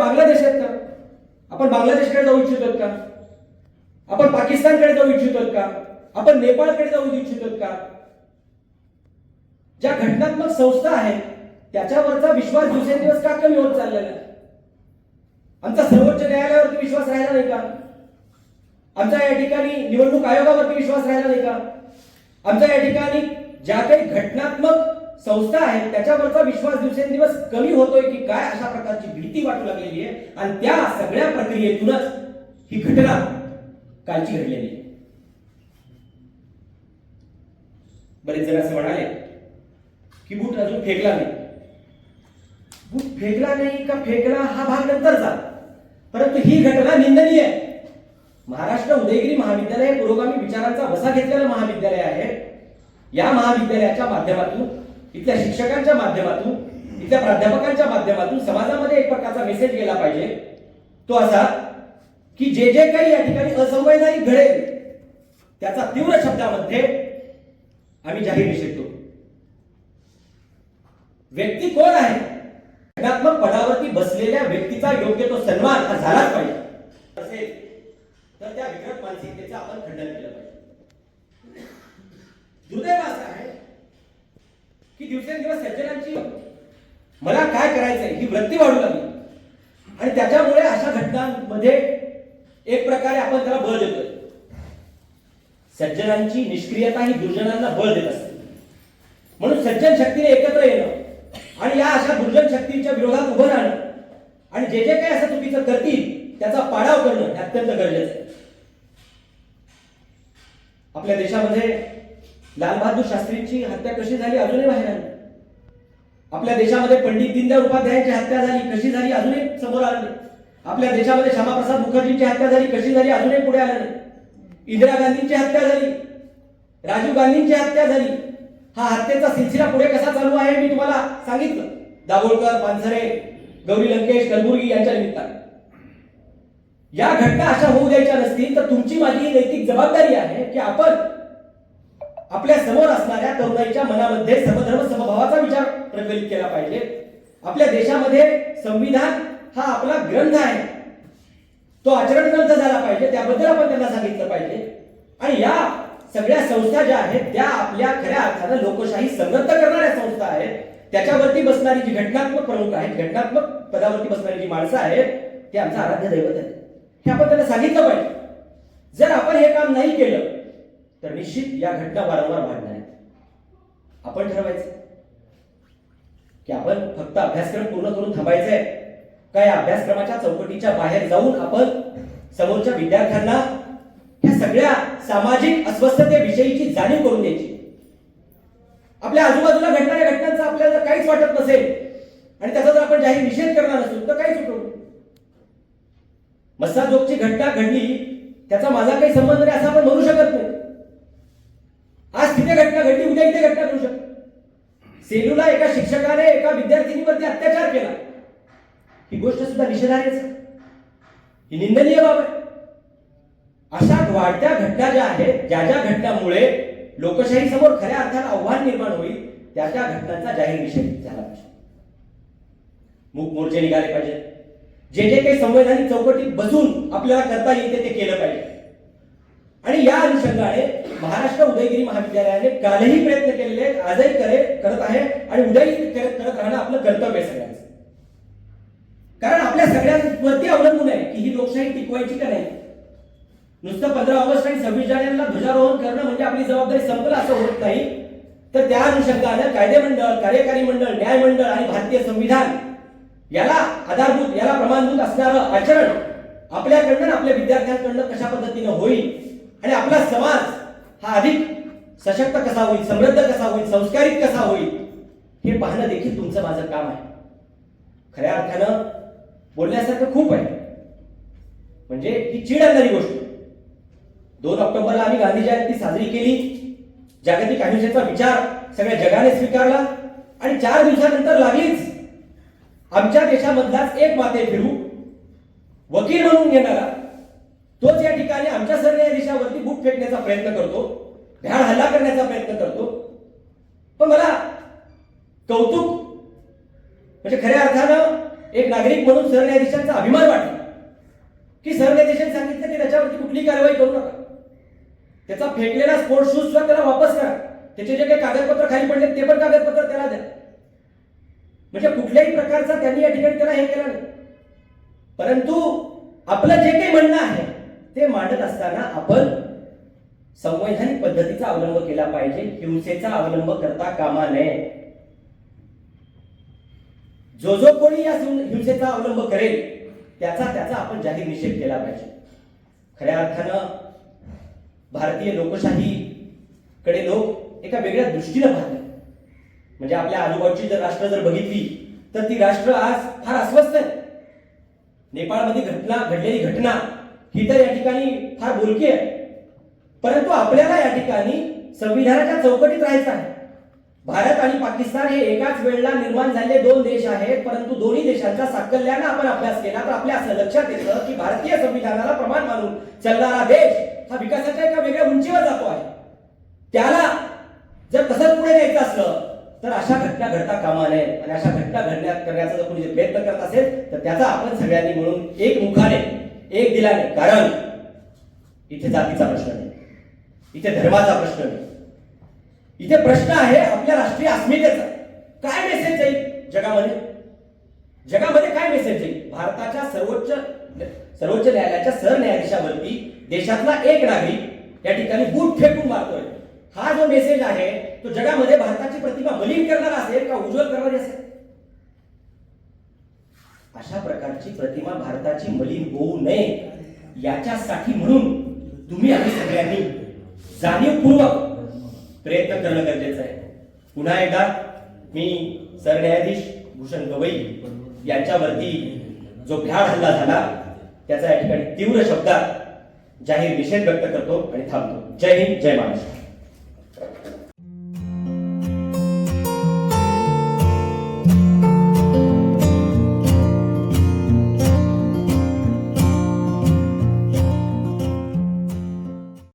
बांगलादेश आहेत का? आपण बांगलादेशकडे जाऊ इच्छितो का? आपण पाकिस्तानकडे जाऊ इच्छितो का? आपण नेपाळकडे जाऊ इच्छितो का? ज्या घटनात्मक संस्था आहेत त्याच्यावरचा विश्वास दिवसेंदिवस का कमी होत चाललेला आहे? आमचा सर्वोच्च न्यायालयावरती विश्वास राहिला नाही का? आमचा या ठिकाणी निवडणूक आयोगावरती विश्वास राहिला नाही का? आमचा या ठिकाणी ज्या काही घटनात्मक संस्था आहेत त्याच्यावरचा विश्वास दिवसेंदिवस कमी होतोय की काय अशा प्रकारची भीती वाटू लागलेली आहे आणि त्या सगळ्या प्रक्रियेतूनच ही घटना कालची घडलेली आहे. बरेच जण असं म्हणाले की बूट अजून फेकला नाही. बूट फेकला नाही का फेकला हा भाग नंतरचा. परंतु ही घटना निंदनीय आहे. महाराष्ट्र उदयगिरी महाविद्यालय पुरोगामी विचारांचा वसा घेतलेलं महाविद्यालय आहे. या महाविद्यालयाच्या माध्यमातून इथल्या शिक्षकांच्या माध्यमातून इथल्या प्राध्यापकांच्या माध्यमातून समाजामध्ये एक प्रकारचा मेसेज गेला पाहिजे. तो असा की जे जे काही या ठिकाणी असंवैधानिक घडेल त्याचा तीव्र शब्दामध्ये आम्ही जाहीर निषेध करू. व्यक्ती कोण आहे? घटनात्मक पदावरती बसलेल्या व्यक्तीचा योग्य तो सन्मान हा झालाच पाहिजे. असेल तर त्या विकृत मानसिकतेचं आपण खंडन केलं पाहिजे. दुर्दैव असं आहे की दिवसेंदिवस सज्जनांची मला काय करायचंय? ही वृत्ती वाढू लागली. आणि त्याच्यामुळे अशा घटनांमध्ये एक प्रकारे आपण त्याला बळ देतोय. सज्जनांची निष्क्रियता ही दुर्जनांना बळ देत असते. म्हणून सज्जन शक्तीने एकत्र येणं आणि या अशा दुर्जन शक्तींच्या विरोधात उभं राहणं आणि जे जे काही असं चुकीचं करतील त्याचा पाडाव करणं हे अत्यंत गरजेचं आहे. आपल्या देशामध्ये लालबहादूर शास्त्रींची हत्या कशी झाली अजूनही बाहेर आली आपल्या देशामध्ये पंडित दीनदयाळ उपाध्यायांची हत्या झाली कशी झाली अजूनही समोर आलं नाही. आपल्या देशामध्ये श्यामाप्रसाद मुखर्जींची हत्या झाली कशी झाली अजूनही पुढे आलं नाही. इंदिरा गांधींची हत्या झाली राजीव गांधींची हत्या झाली. हा हत्येचा सिलसिला पुढे कसा चालू आहे मी तुम्हाला सांगितलं. दाभोळकर पानसरे गौरी लंकेश कलबुर्गी यांच्या निमित्ताने. या घटना अशा होऊ द्यायच्या नसतील तर तुमची माझी ही नैतिक जबाबदारी आहे की आपण आपल्यासमोर असणाऱ्या तरुणाईच्या मनामध्ये समधर्म समभावाचा विचार प्रकलित केला पाहिजे. आपल्या देशामध्ये संविधान हा आपला ग्रंथ आहे. तो आचरण ग्रंथ झाला पाहिजे त्याबद्दल आपण त्यांना सांगितलं पाहिजे. आणि या सगळ्या संस्था ज्या आहेत त्या आपल्या खऱ्या अर्थानं लोकशाही समृद्ध करणाऱ्या संस्था आहेत. त्याच्यावरती बसणारी जी घटनात्मक प्रमुख आहेत घटनात्मक पदावरती बसणारी जी माणसं आहेत ते आमचं आराध्य दैवत आहे हे आपण त्यांना सांगितलं पाहिजे. जर आपण हे काम नाही केलं तर निश्चित या घटना वारंवार वाढणार आहेत. आपण ठरवायचं. की आपण फक्त अभ्यासक्रम पूर्ण करून थांबायचंय. का या अभ्यासक्रमाच्या चौकटीच्या बाहेर जाऊन आपण समोरच्या विद्यार्थ्यांना ह्या सगळ्या सामाजिक अस्वस्थतेविषयीची जाणीव करून द्यायची. आपल्या आजूबाजूला घडणाऱ्या घटनांचा आपल्याला जर काहीच वाटत नसेल आणि त्याचा जर आपण जाहीर निषेध करणार असू तर काहीच उपयोग मस्साजोगची घटना घडली त्याचा माझा काही संबंध नाही असं आपण म्हणू शकत नाही आज तिथे घटना घडली उद्या इथे घटना घडू शकते सेलूला एका शिक्षकाने एका विद्यार्थिनीवरती अत्याचार केला. ही गोष्ट सुद्धा निषेधार्हच ही निंदनीय बाब आहे. अशा वाढत्या घटना ज्या आहेत ज्या ज्या घटनामुळे लोकशाही समोर खऱ्या अर्थानं आव्हान निर्माण होईल त्या त्या घटनांचा जाहीर निषेध झाला पाहिजे. मूक मोर्चे निघाले पाहिजे जे जे काही संवैधानिक चौकटीत बसून आपल्याला करता येईल ते केलं पाहिजे. आणि या अनुषंगाने महाराष्ट्र उदयगिरी महाविद्यालयाने कालही प्रयत्न केलेले आहेत. आजही करे करत आहे आणि उदयगिरी करत राहणं आपलं कर्तव्य आहे सगळ्यांचं. कारण आपल्या सगळ्यांवरती अवलंबून आहे की ही लोकशाही टिकवायची का नाही? नुसतं पंधरा ऑगस्ट आणि सव्वीस जानेवारीला ध्वजारोहण करणं म्हणजे आपली जबाबदारी संपलं असं होत नाही. तर त्या अनुषंगानं कायदे मंडळ कार्यकारी मंडळ न्याय मंडळ आणि भारतीय संविधान याला आधारभूत याला प्रमाणभूत असणारं आचरण आपल्याकडनं आपल्या विद्यार्थ्यांकडनं कशा पद्धतीनं होईल? आणि आपला समाज हा अधिक सशक्त कसा होईल समृद्ध कसा होईल संस्कारित कसा होईल हे पाहणं देखील तुमचं माझं काम आहे. खऱ्या अर्थानं बोलण्यासारखं खूप आहे. म्हणजे ही चीड आणणारी गोष्ट. दोन ऑक्टोबरला आम्ही गांधी जयंती साजरी केली. जागतिक अहिंसेचा विचार सगळ्या जगाने स्वीकारला आणि चार दिवसानंतर लागलीच. आमच्या देशामधलाच एक माते फिरू. वकील म्हणून घेणारा तोच या ठिकाणी आमच्या सरन्यायाधीशावरती फेकण्याचा प्रयत्न करतो भ्याड हल्ला करण्याचा प्रयत्न करतो. पण मला कौतुक म्हणजे खऱ्या अर्थानं एक नागरिक म्हणून सरन्यायाधीशांचा अभिमान वाटला. की सरन्यायाधीशांनी सांगितलं की त्याच्यावरती कुठली कारवाई करू नका. त्याचा फेकलेला स्पोर्ट शूज सुद्धा त्याला वापस करा. त्याचे जे काही कागदपत्र खाली पडले ते पण कागदपत्र त्याला द्या. म्हणजे कुठल्याही प्रकारचा त्यांनी या ठिकाणी त्याला हे केलं नाही. परंतु आपलं जे काही म्हणणं आहे ते मांडत असताना आपण संवैधानिक पद्धतीचा अवलंब केला पाहिजे. हिंसेचा अवलंब करता कामा नये. जो जो कोणी या हिंसेचा अवलंब करेल त्याचा त्याचा आपण जाहीर निषेध केला पाहिजे. खऱ्या अर्थानं भारतीय लोकशाही कडे लोक एका वेगळ्या दृष्टीनं पाहतात. म्हणजे आपल्या आजूबाजूची जर राष्ट्र जर बघितली तर ती राष्ट्र आज फार अस्वस्थ आहे नेपाळमध्ये घटना घडलेली घटना ही तर या ठिकाणी फार बोलकी आहे. परंतु आपल्याला या ठिकाणी संविधानाच्या चौकटीत राहायचं आहे. भारत आणि पाकिस्तान हे एकाच वेळेला निर्माण झालेले दोन देश आहेत परंतु दोन्ही देशांच्या साकल्यानं आपण अभ्यास केला तर आपल्या असं लक्षात येतं की भारतीय संविधानाला प्रमाण मानून चालणारा देश हा विकासाच्या एका वेगळ्या उंचीवर जातो आहे. त्याला जर तसंच पुढे न्यायचं असलं तर अशा घटना घडता कामा नये आणि अशा घटना घडण्यात करण्याचा जर कोणी जर प्रयत्न करत असेल तर त्याचा आपण सगळ्यांनी म्हणून एक मुखाने एक दिलाने कारण इथे जातीचा प्रश्न नाही इथे धर्माचा प्रश्न नाही. इथे प्रश्न आहे आपल्या राष्ट्रीय अस्मितेचा. काय मेसेज जाईल जगामध्ये. जगामध्ये काय मेसेज जाईल भारताच्या सर्वोच्च सर्वोच्च न्यायालयाच्या सरन्यायाधीशावरती देशातला एक नागरिक या ठिकाणी बूट फेकून मारतोय. हा जो मेसेज आहे तो जगामध्ये भारताची प्रतिमा मलिन करणारा असेल का उज्ज्वल करणारी असेल? अशा प्रकारची प्रतिमा भारताची मलिन होऊ नये. याच्यासाठी म्हणून तुम्ही आम्ही सगळ्यांनी जाणीवपूर्वक प्रयत्न करणं गरजेचं आहे. पुन्हा एकदा मी सरन्यायाधीश भूषण गवई यांच्यावरती जो भ्याड हल्ला झाला त्याचा या ठिकाणी तीव्र शब्दात जाहीर निषेध व्यक्त करतो आणि थांबतो. जय हिंद जय महाराष्ट्र.